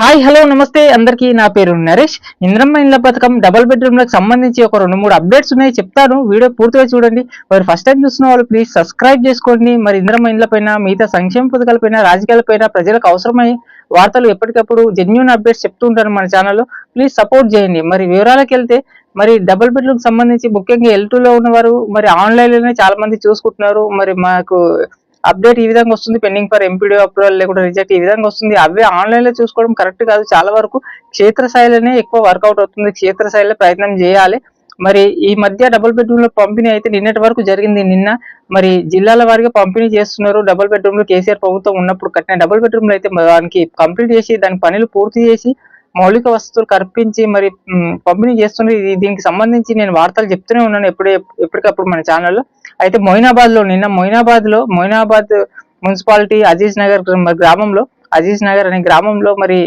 Hi hello నమస్తే. అందరికీ నా పేరు నరేష్. ఇంద్రమ్మ ఇండ్ల పథకం డబుల్ బెడ్రూమ్లకు సంబంధించి ఒక రెండు మూడు అప్డేట్స్ ఉన్నాయి చెప్తాను. వీడియో పూర్తిగా చూడండి. మరి ఫస్ట్ టైం చూస్తున్న వాళ్ళు ప్లీజ్ సబ్స్క్రైబ్ చేసుకోండి. మరి ఇంద్రమ్మ ఇండ్ల పైన మిగతా సంక్షేమ పథకాలపైన రాజకీయాలపైన ప్రజలకు అవసరమై వార్తలు ఎప్పటికప్పుడు జెన్యున్ అప్డేట్స్ చెప్తూ ఉంటాను మన ఛానల్లో ప్లీజ్ సపోర్ట్ చేయండి. మరి వివరాలకు వెళ్తే మరి డబుల్ బెడ్రూమ్ సంబంధించి ముఖ్యంగా ఎల్లో ఉన్నవారు మరి ఆన్లైన్లోనే చాలా మంది చూసుకుంటున్నారు. మరి మాకు అప్డేట్ ఈ విధంగా వస్తుంది. పెండింగ్ ఫర్ ఎంపీడీ అప్రూవల్ లేకుండా రిజెక్ట్ ఈ విధంగా వస్తుంది. అవే ఆన్లైన్లో చూసుకోవడం కరెక్ట్ కాదు. చాలా వరకు క్షేత్రస్థాయిలోనే ఎక్కువ వర్కౌట్ అవుతుంది. క్షేత్రస్థాయిలో ప్రయత్నం చేయాలి. మరి ఈ మధ్య డబుల్ బెడ్రూమ్లో పంపిణీ అయితే నిన్నటి వరకు జరిగింది. నిన్న మరి జిల్లాల వారిగా పంపిణీ చేస్తున్నారు. డబుల్ బెడ్రూమ్లో కేసీఆర్ ప్రభుత్వం ఉన్నప్పుడు కట్టిన డబుల్ బెడ్రూమ్లో అయితే దానికి కంప్లీట్ చేసి దాని పనులు పూర్తి చేసి మౌలిక వసతులు కల్పించి మరి పంపిణీ చేస్తున్నారు దీనికి సంబంధించి నేను వార్తలు చెప్తూనే ఉన్నాను ఎప్పుడే ఎప్పటికప్పుడు మన ఛానల్లో అయితే మొయినాబాద్లో నిన్న మొయినాబాద్లో మొయినాబాద్ మున్సిపాలిటీ అజీజ్ నగర్ గ్రామంలో అజీజ్ నగర్ అనే గ్రామంలో మరి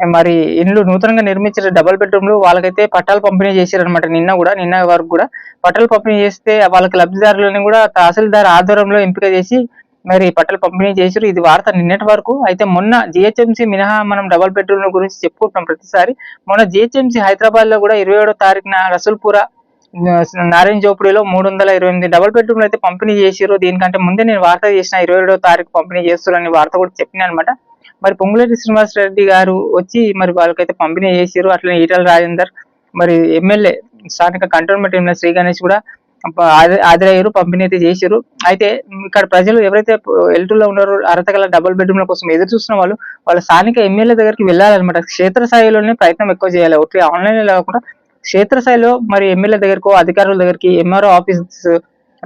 మరి ఇండ్లు నూతనంగా నిర్మించిన డబల్ బెడ్రూమ్లు వాళ్ళకైతే పట్టాలు పంపిణీ చేశారనమాట నిన్న కూడా నిన్న వరకు కూడా. పట్టాలు పంపిణీ చేస్తే వాళ్ళకి లబ్ధిదారులను కూడా తహసీల్దార్ ఆధ్వర్యంలో ఎంపిక చేసి మరి పట్టలు పంపిణీ చేశారు ఇది వార్త నిన్నటి వరకు. అయితే మొన్న జిహెచ్ఎంసీ మినహా మనం డబల్ బెడ్రూమ్ గురించి చెప్పుకుంటున్నాం ప్రతిసారి. మొన్న జిహెచ్ఎంసీ హైదరాబాద్లో కూడా ఇరవై ఏడో తారీఖున రసూల్పుర నారాయణ జోపుడిలో మూడు వందల ఇరవై ఎనిమిది డబల్ బెడ్రూమ్లు అయితే పంపిణీ చేసిరు దీనికంటే ముందే నేను వార్త చేసిన ఇరవై ఏడో తారీఖు పంపిణీ చేస్తారని వార్త కూడా చెప్పిన అనమాట మరి పొంగులేటి శ్రీనివాస్ రెడ్డి గారు వచ్చి మరి వాళ్ళకైతే పంపిణీ చేసిరు అట్లనే ఈటల రాజేందర్ మరి ఎమ్మెల్యే స్థానిక కంటోన్మెంట్ ఎమ్మెల్యే శ్రీ గణేష్ కూడా ఆదిరయ్యారు పంపిణీ అయితే చేశారు. అయితే ఇక్కడ ప్రజలు ఎవరైతే ఎల్టూలో ఉన్నారో అర్హత గల డబుల్ బెడ్రూమ్ల కోసం ఎదురు చూస్తున్న వాళ్ళు వాళ్ళ స్థానిక ఎమ్మెల్యే దగ్గరికి వెళ్ళాలన్నమాట. క్షేత్రస్థాయిలోనే ప్రయత్నం ఎక్కువ చేయాలి. ఒకటి ఆన్లైన్లో కాకుండా క్షేత్రస్థాయిలో మరి ఎమ్మెల్యే దగ్గరకు అధికారుల దగ్గరికి ఎంఆర్ఓ ఆఫీస్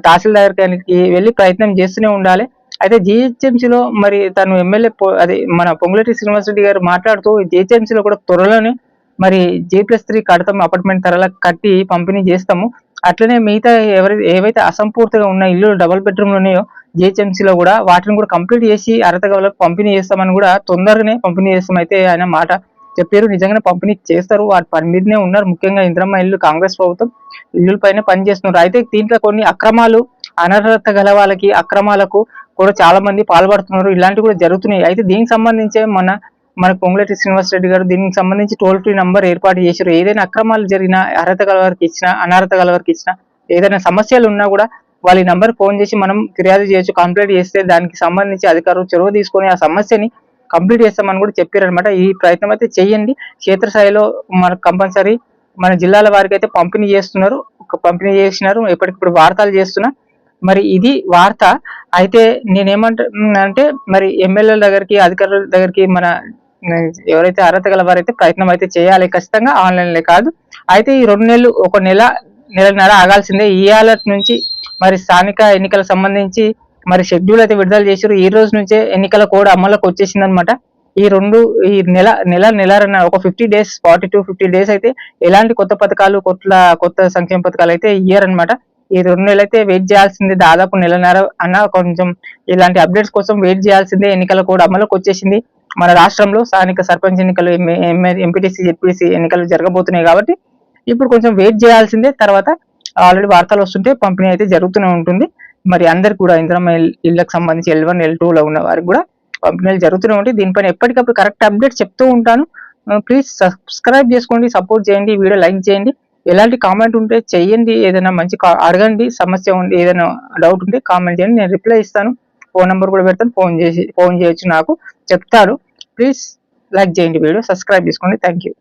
తహసీల్దార్ దగ్గరికి వెళ్ళి ప్రయత్నం చేస్తూనే ఉండాలి. అయితే జిహెచ్ఎంసీలో లో మరి తను ఎమ్మెల్యే అది మన పొంగులటి శ్రీనివాస్ రెడ్డి గారు మాట్లాడుతూ జిహెచ్ఎంసీలో లో కూడా త్వరలోనే మరి జే ప్లస్ త్రీ కడతాం అపార్ట్మెంట్ ధరల కట్టి పంపిణీ చేస్తాము. అట్లనే మిగతా ఎవరి ఏవైతే అసంపూర్తిగా ఉన్న ఇల్లు డబుల్ బెడ్రూమ్లు ఉన్నాయో జిహెచ్ఎంసీలో లో కూడా వాటిని కూడా కంప్లీట్ చేసి అర్హత గల వాళ్ళకి పంపిణీ చేస్తామని కూడా తొందరగానే పంపిణీ చేస్తామైతే ఆయన మాట చెప్పారు. నిజంగానే పంపిణీ చేస్తారు. వాటి పని మీదనే ఉన్నారు. ముఖ్యంగా ఇంద్రమ్మ ఇల్లు కాంగ్రెస్ ప్రభుత్వం ఇల్లుల పైన పని చేస్తున్నారు. అయితే దీంట్లో కొన్ని అక్రమాలు అనర్హత గల వాళ్ళకి అక్రమాలకు కూడా చాలా మంది పాల్పడుతున్నారు. ఇలాంటివి కూడా జరుగుతున్నాయి. అయితే దీనికి సంబంధించే మన మన పొంగులేటి శ్రీనివాస్ రెడ్డి గారు దీనికి సంబంధించి టోల్ ఫ్రీ నంబర్ ఏర్పాటు చేశారు. ఏదైనా అక్రమాలు జరిగినా అర్హత గల వారికి ఇచ్చినా అనర్హత గల వారికి ఇచ్చినా ఏదైనా సమస్యలు ఉన్నా కూడా వాళ్ళ ఈ నంబర్ ఫోన్ చేసి మనం ఫిర్యాదు చేయొచ్చు కంప్లైంట్ చేస్తే దానికి సంబంధించి అధికారులు చొరవ తీసుకొని ఆ సమస్యని కంప్లీట్ చేస్తామని కూడా చెప్పారనమాట ఈ ప్రయత్నం అయితే చేయండి. క్షేత్రస్థాయిలో మనకు కంపల్సరీ మన జిల్లాల వారికి అయితే పంపిణీ చేస్తున్నారు. పంపిణీ చేసినారు. ఎప్పటికప్పుడు వార్తలు చేస్తున్నా మరి ఇది వార్త. అయితే నేనేమంట అంటే మరి ఎమ్మెల్యేల దగ్గరికి అధికారుల దగ్గరికి మన ఎవరైతే అర్హత గల వారైతే ప్రయత్నం అయితే చేయాలి. ఖచ్చితంగా ఆన్లైన్ లే కాదు. అయితే ఈ రెండు నెలలు ఒక నెల నెలన్నర ఆగాల్సిందే. ఈ నుంచి మరి స్థానిక ఎన్నికల సంబంధించి మరి షెడ్యూల్ అయితే విడుదల చేశారు. ఈ రోజు నుంచే ఎన్నికల కోడ్ అమల్లోకి వచ్చేసింది అనమాట ఈ రెండు ఈ నెల నెల నెలరన్న ఒక fifty days forty to fifty days అయితే ఎలాంటి కొత్త పథకాలు కొత్త కొత్త సంక్షేమ పథకాలు అయితే ఇయ్యర్ అనమాట ఈ రెండు నెలలు అయితే వెయిట్ చేయాల్సిందే. దాదాపు నెలన్నర అన్న కొంచెం ఇలాంటి అప్డేట్స్ కోసం వెయిట్ చేయాల్సిందే. ఎన్నికల కోడ్ అమలుకి వచ్చేసింది. మన రాష్ట్రంలో స్థానిక సర్పంచ్ ఎన్నికలు ఎంపీటీసీ జెడ్పీసీ ఎన్నికలు జరగబోతున్నాయి కాబట్టి ఇప్పుడు కొంచెం వెయిట్ చేయాల్సిందే. తర్వాత ఆల్రెడీ వార్తలు వస్తుంటే పంపిణీ అయితే జరుగుతూనే ఉంటుంది. మరి అందరు కూడా ఇంద్రమ్మ ఇల్- ఇళ్ళకి సంబంధించి ఎల్ వన్ ఎల్ టూలో ఉన్న వారికి కూడా పంపిణీలు జరుగుతూనే ఉంటాయి. దీనిపైన ఎప్పటికప్పుడు కరెక్ట్ అప్డేట్ చెప్తూ ఉంటాను. ప్లీజ్ సబ్స్క్రైబ్ చేసుకోండి సపోర్ట్ చేయండి వీడియో లైక్ చేయండి. ఎలాంటి కామెంట్ ఉంటే చేయండి. ఏదైనా మంచి కా- అడగండి. సమస్య ఉండి ఏదైనా డౌట్ ఉంటే కామెంట్ చేయండి. నేను రిప్లై ఇస్తాను. ఫోన్ నెంబర్ కూడా పెడతాను. ఫోన్ చేసి ఫోన్ చేయొచ్చు నాకు. చెప్తారు. ప్లీజ్ లైక్ చేయండి వీడియో. సబ్స్క్రైబ్ చేసుకోండి. Thank you